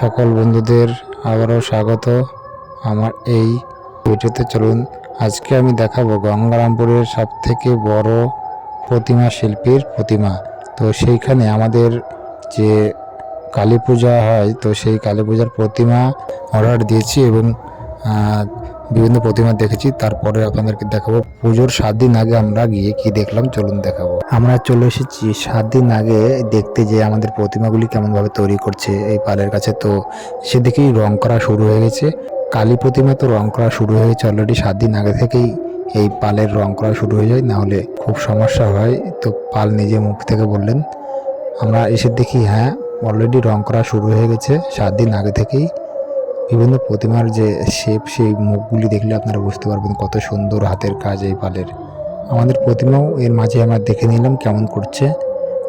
সকল বন্ধুদের আবারও স্বাগত আমার এই ভিডিওতে। চলুন, আজকে আমি দেখাবো গঙ্গারামপুরের সব থেকে বড় প্রতিমা শিল্পীর প্রতিমা। তো সেইখানে আমাদের যে কালী পূজা হয়, তো সেই কালী পূজার প্রতিমা অর্ডার দিয়েছি এবং বিভিন্ন প্রতিমা দেখেছি, তারপরে আপনাদেরকে দেখাবো পুজোর সাত দিন আগে আমরা গিয়ে কি দেখলাম, চলুন দেখাবো। আমরা চলে এসেছি সাত দিন আগে দেখতে যে আমাদের প্রতিমাগুলি কেমন ভাবে তৈরি করছে এই পালের কাছে। তো সে দেখেই রং করা শুরু হয়ে গেছে। কালী প্রতিমা তো রং করা শুরু হয়ে গেছে অলরেডি সাত দিন আগে থেকেই। এই পালের রং করা শুরু হয়ে যায় না হলে খুব সমস্যা হয়। তো পাল নিজে মুখ থেকে বললেন, আমরা এসে দেখি হ্যাঁ অলরেডি রং করা শুরু হয়ে গেছে সাত দিন আগে থেকেই। বিভিন্ন প্রতিমার যে শেপ সেই মুখগুলি দেখলে আপনারা বুঝতে পারবেন কত সুন্দর হাতের কাজ এই পালের আমাদের প্রতিমাও এর মাঝে আমরা দেখে নিলাম কেমন করছে।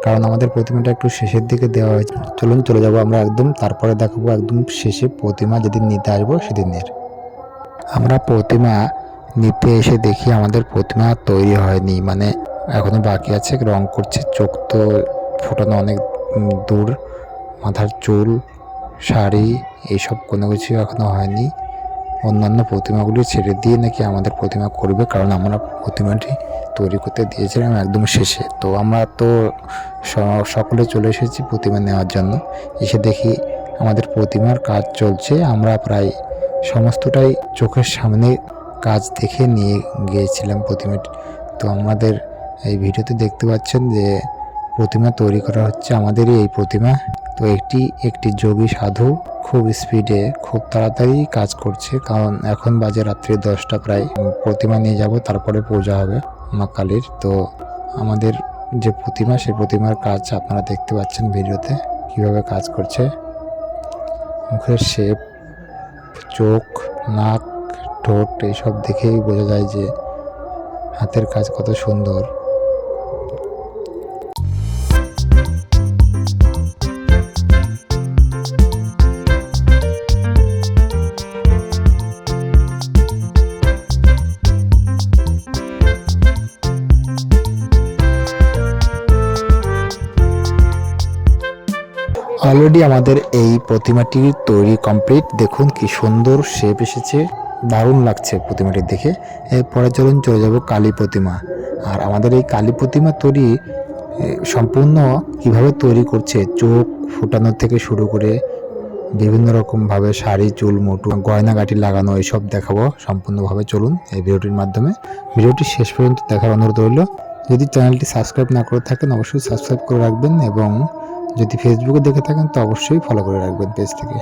কারণ আমাদের প্রতিমাটা একটু শেষের দিকে দেওয়া হয়েছে। চলুন, চলে যাব আমরা একদম, তারপরে দেখাবো একদম শেষে প্রতিমা যেদিন নিতে আসব সেদিনের। আমরা প্রতিমা নিতে এসে দেখি আমাদের প্রতিমা তৈরি হয়নি মানে এখনও বাকি আছে, রং করছে, চোখ তো ফোটানো অনেক দূর, মাথার চুল শাড়ি এইসব কোনো কিছু এখনও হয়নি। অন্যান্য প্রতিমাগুলি ছেড়ে দিয়ে নাকি আমাদের প্রতিমা করবে, কারণ আমরা প্রতিমাটি তৈরি করতে দিয়েছিলাম একদম শেষে। তো আমরা তো সকলে চলে এসেছি প্রতিমা নেওয়ার জন্য। এসে দেখি আমাদের প্রতিমার কাজ চলছে। আমরা প্রায় সমস্তটাই চোখের সামনে কাজ দেখে নিয়ে গিয়েছিলাম প্রতিমাটি। তো আমাদের এই ভিডিওতে দেখতে পাচ্ছেন যে প্রতিমা তৈরি করা হচ্ছে। আমাদেরই এই প্রতিমা তো একটি একটি যোগী সাধু। খুব স্পিডে খুব তাড়াতাড়ি কাজ করছে, কারণ এখন বাজে রাত্রি দশটা প্রায়। প্রতিমা নিয়ে যাব, তারপরে পূজা হবে মা কালীর। তো আমাদের যে প্রতিমা, সেই প্রতিমার কাজ আপনারা দেখতে পাচ্ছেন ভিডিওতে, কীভাবে কাজ করছে। মুখের শেপ চোখ, নাক, ঠোঁট, এইসব দেখেই বোঝা যায় যে হাতের কাজ কত সুন্দর। অলরেডি আমাদের এই প্রতিমাটির তৈরি কমপ্লিট দেখুন কি সুন্দর শেপ এসেছে। দারুণ লাগছে প্রতিমাটি দেখে। এরপরে চলুন চলে যাব কালী প্রতিমা। আর আমাদের এই কালী প্রতিমা তৈরি সম্পূর্ণ কীভাবে তৈরি করছে, চোখ ফুটানো থেকে শুরু করে বিভিন্ন রকম ভাবে শাড়ি, চুল মোটু গয়নাগাটি লাগানো এইসব দেখাবো সম্পূর্ণভাবে। চলুন এই ভিডিওটির মাধ্যমে। ভিডিওটি শেষ পর্যন্ত দেখার অনুরোধ রইল। যদি চ্যানেলটি সাবস্ক্রাইব না করে থাকেন, অবশ্যই সাবস্ক্রাইব করে রাখবেন এবং যদি ফেসবুকে দেখে থাকেন তো অবশ্যই ফলো করে রাখবেন পেজটিকে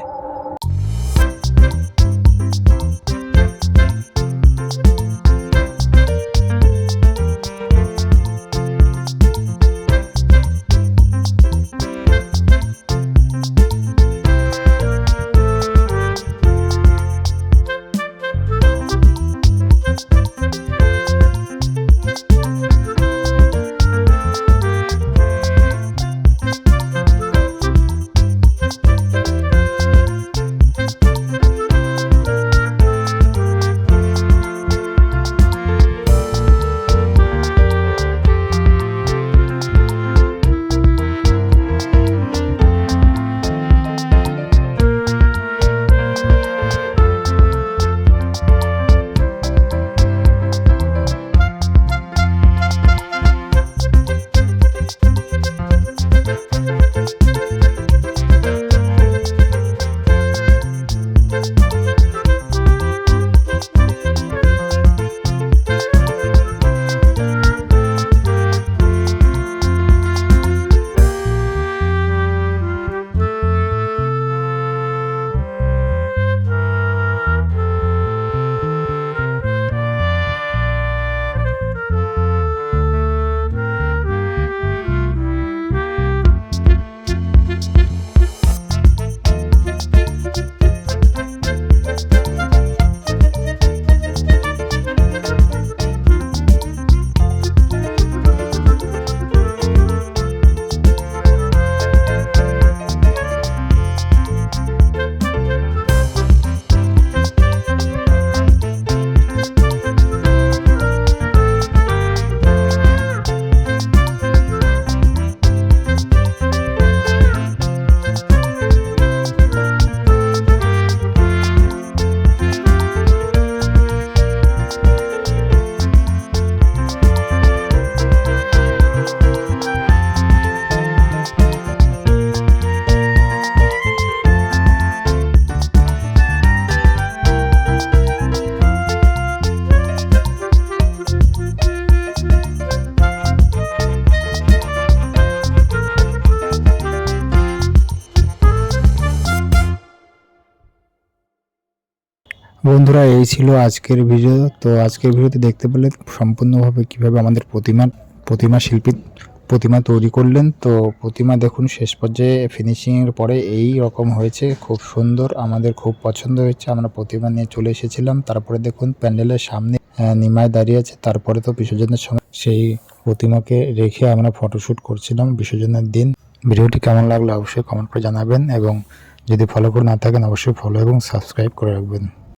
বন্ধুরা, এই ছিল আজকের ভিডিও। তো আজকের ভিডিওতে দেখতে পেলে সম্পূর্ণভাবে কীভাবে আমাদের প্রতিমা প্রতিমা শিল্পী প্রতিমা তৈরি করলেন। তো প্রতিমা দেখুন, শেষ পর্যায়ে ফিনিশিংয়ের পরে এই রকম হয়েছে। খুব সুন্দর, আমাদের খুব পছন্দ হয়েছে। আমরা প্রতিমা নিয়ে চলে এসেছিলাম। তারপরে দেখুন, প্যান্ডেলের সামনে নিমায় দাঁড়িয়ে আছে। তারপরে তো বিসর্জনের সময় সেই প্রতিমাকে রেখে আমরা ফটোশ্যুট করছিলাম বিসর্জনের দিন। ভিডিওটি কেমন লাগল অবশ্যই কমেন্ট করে জানাবেন এবং যদি ফলো করে না থাকেন, অবশ্যই ফলো এবং সাবস্ক্রাইব করে রাখবেন।